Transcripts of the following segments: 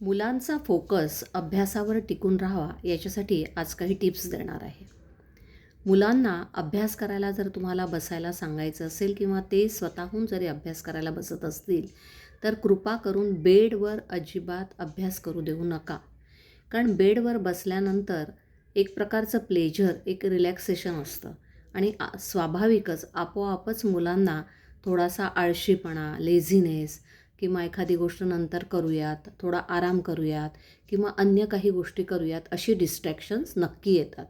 मुलांचा फोकस अभ्यासावर टिकून राहावा याच्यासाठी आज काही टिप्स देणार आहे. मुलांना अभ्यास करायला जर तुम्हाला बसायला सांगायचं असेल किंवा ते स्वतःहून जरी अभ्यास करायला बसत असतील तर कृपा करून बेडवर अजिबात अभ्यास करू देऊ नका. कारण बेडवर बसल्यानंतर एक प्रकारचं प्लेजर एक रिलॅक्सेशन असतं. आणि स्वाभाविकच आपोआपच मुलांना थोडासा आळशीपणा लेझिनेस किंवा एखादी गोष्ट नंतर करूयात थोडा आराम करूयात किंवा अन्य काही गोष्टी करूयात अशी डिस्ट्रॅक्शन्स नक्की येतात.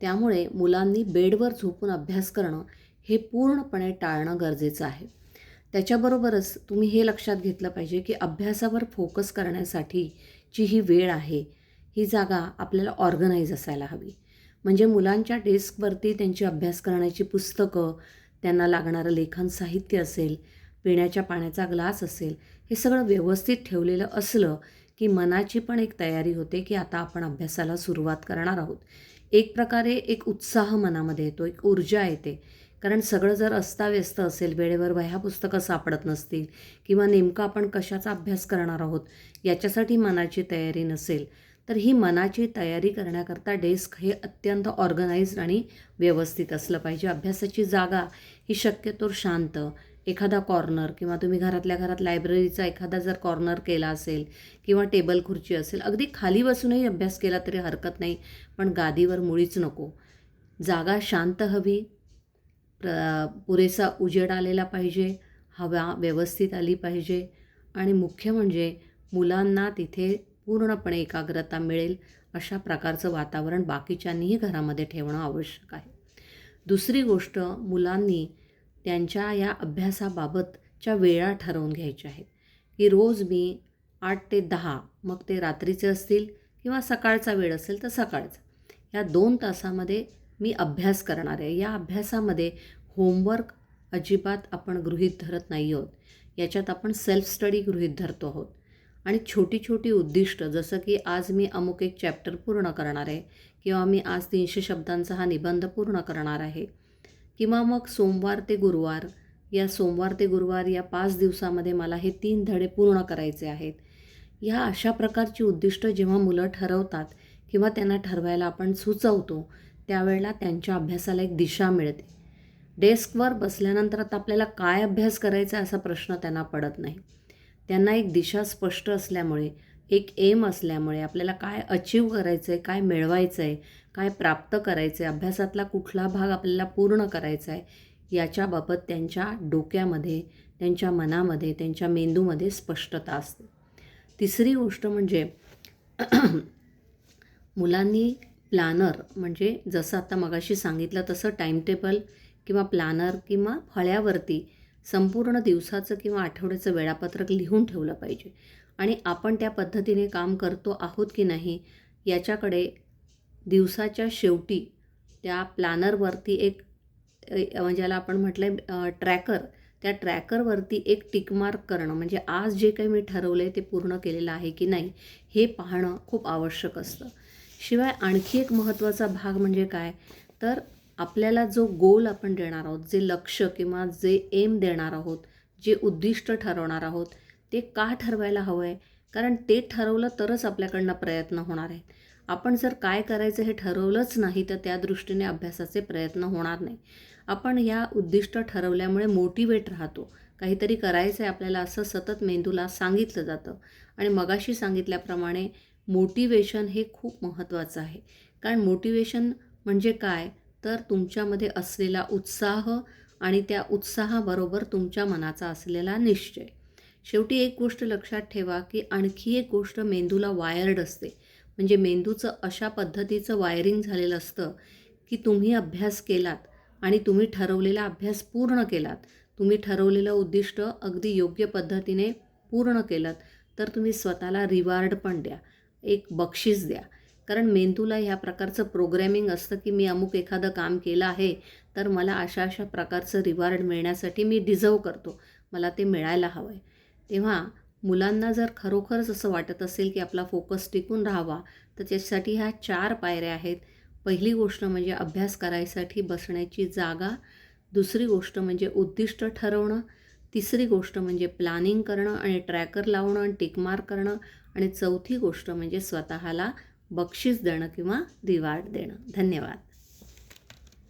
त्यामुळे मुलांनी बेडवर झोपून अभ्यास करणं हे पूर्णपणे टाळणं गरजेचं आहे. त्याच्याबरोबरच तुम्ही हे लक्षात घेतलं पाहिजे की अभ्यासावर फोकस करण्यासाठीची ही वेळ आहे ही जागा आपल्याला ऑर्गनाईज असायला हवी. म्हणजे मुलांच्या डेस्कवरती त्यांची अभ्यास करण्याची पुस्तकं त्यांना लागणारं लेखन साहित्य असेल पिण्याच्या पाण्याचा ग्लास असेल हे सगळं व्यवस्थित ठेवलेलं असलं की मनाची पण एक तयारी होते की आता आपण अभ्यासाला सुरुवात करणार आहोत. एक प्रकारे एक उत्साह मनामध्ये येतो एक ऊर्जा येते. कारण सगळं जर अस्ताव्यस्त असेल वेळेवर वह्या पुस्तकं सापडत नसतील किंवा नेमकं आपण कशाचा अभ्यास करणार आहोत याच्यासाठी मनाची तयारी नसेल तर ही मनाची तयारी करण्याकरता डेस्क हे अत्यंत ऑर्गनाईज्ड आणि व्यवस्थित असलं पाहिजे. अभ्यासाची जागा ही शक्यतो शांत एखादा कॉर्नर किंवा तुम्ही घरातल्या घरात लायब्ररीचा एखादा जर कॉर्नर केला असेल किंवा टेबल खुर्ची असेल अगदी खाली बसूनही अभ्यास केला तरी हरकत नाही पण गादीवर मुळीच नको. जागा शांत हवी प्र पुरेसा उजेड आलेला पाहिजे हवा व्यवस्थित आली पाहिजे आणि मुख्य म्हणजे मुलांना तिथे पूर्णपणे एकाग्रता मिळेल अशा प्रकारचं वातावरण बाकीच्यांनीही घरामध्ये ठेवणं आवश्यक आहे. दुसरी गोष्ट मुलांनी त्यांच्या या अभ्यासाबाबतच्या वेळा ठरवून घ्यायच्या आहेत. की रोज मी आठ ते दहा मग ते रात्रीचे असतील किंवा सकाळचा वेळ असेल तर सकाळचा. या दोन तासामध्ये मी अभ्यास करणार आहे. या अभ्यासामध्ये होमवर्क अजिबात आपण गृहीत धरत नाही आहोत. याच्यात आपण सेल्फ स्टडी गृहीत धरतो आहोत. आणि छोटी छोटी उद्दिष्ट जसं की आज मी अमुक एक चॅप्टर पूर्ण करणार आहे किंवा मी आज तीनशे शब्दांचा हा निबंध पूर्ण करणार आहे किंवा मग सोमवार ते गुरुवार या सोमवार ते गुरुवार या पाच दिवसामध्ये मला हे तीन धडे पूर्ण करायचे आहेत. ह्या अशा प्रकारची उद्दिष्ट जेव्हा मुलं ठरवतात किंवा त्यांना ठरवायला आपण सुचवतो त्यावेळेला त्यांच्या अभ्यासाला एक दिशा मिळते. डेस्कवर बसल्यानंतर आता आपल्याला काय अभ्यास करायचा असा प्रश्न त्यांना पडत नाही. त्यांना एक दिशा स्पष्ट असल्यामुळे एक एम असल्यामुळे आपल्याला काय अचीव करायचं आहे काय मिळवायचं आहे काय प्राप्त करायचं आहे अभ्यासातला कुठला भाग आपल्याला पूर्ण करायचा आहे याच्याबाबत त्यांच्या डोक्यामध्ये त्यांच्या मनामध्ये त्यांच्या मेंदूमध्ये स्पष्टता असते. तिसरी गोष्ट म्हणजे मुलांनी प्लॅनर म्हणजे जसं आता मगाशी सांगितलं तसं टाईमटेबल किंवा प्लॅनर किंवा फळ्यावरती संपूर्ण दिवसाचं किंवा आठवड्याचं वेळापत्रक लिहून ठेवलं पाहिजे. आणि आपण त्या पद्धतीने काम करतो आहोत की नाही याच्याकडे दिवसाच्या शेवटी त्या प्लॅनरवरती एक ज्याला म्हणजे आपण म्हटलं आहे ट्रॅकर. त्या ट्रॅकरवरती एक टिकमार्क करणं. म्हणजे आज जे काही मी ठरवलं आहे ते पूर्ण केलेलं आहे की नाही हे पाहणं खूप आवश्यक असतं. शिवाय आणखी एक महत्त्वाचा भाग म्हणजे काय? तर आपल्याला जो गोल आपण देणार आहोत जे लक्ष किंवा जे एम देणार आहोत जे उद्दिष्ट ठरवणार आहोत ते का ठरवायला हवं आहे कारण ते ठरवलं तरच आपल्याकडनं प्रयत्न होणार आहेत. आपण जर काय करायचं हे ठरवलंच नाही तर त्या दृष्टीने अभ्यासाचे प्रयत्न होणार नाही. आपण या उद्दिष्ट ठरवल्यामुळे मोटिवेट राहतो. काहीतरी करायचं आहे आपल्याला असं सतत मेंदूला सांगितलं जातं. आणि मगाशी सांगितल्याप्रमाणे मोटिवेशन हे खूप महत्त्वाचं आहे. कारण मोटिवेशन म्हणजे काय? तर तुमच्यामध्ये असलेला उत्साह आणि त्या उत्साहाबरोबर तुमच्या मनाचा असलेला निश्चय. शेवटी एक गोष्ट लक्षात ठेवा की आणखी एक गोष्ट मेंदूला वायर्ड असते. म्हणजे मेंदूचं अशा पद्धतीचं वायरिंग झालेलं असतं की तुम्ही अभ्यास केलात आणि तुम्ही ठरवलेला अभ्यास पूर्ण केलात. तुम्ही ठरवलेलं उद्दिष्ट अगदी योग्य पद्धतीने पूर्ण केलं तर तुम्ही स्वतःला रिवार्ड पण द्या. एक बक्षीस द्या. कारण मेंदूला ह्या प्रकारचं प्रोग्रॅमिंग असतं की मी अमुक एखादं काम केलं आहे तर मला अशा अशा प्रकारचं रिवार्ड मिळण्यासाठी मी डिझर्व करतो. मला ते मिळायला हवं आहे तेव्हा मुलांना जर खरोखरच असं वाटत असेल की आपला फोकस टिकून राहावा तर त्याच्यासाठी ह्या चार पायऱ्या आहेत. पहिली गोष्ट म्हणजे अभ्यास करायसाठी बसण्याची जागा. दुसरी गोष्ट म्हणजे उद्दिष्ट ठरवणं. तिसरी गोष्ट म्हणजे प्लॅनिंग करणं आणि ट्रॅकर लावणं आणि टिकमार्क करणं. आणि चौथी गोष्ट म्हणजे स्वतःला बक्षीस देणं किंवा रिवार्ड देणं. धन्यवाद.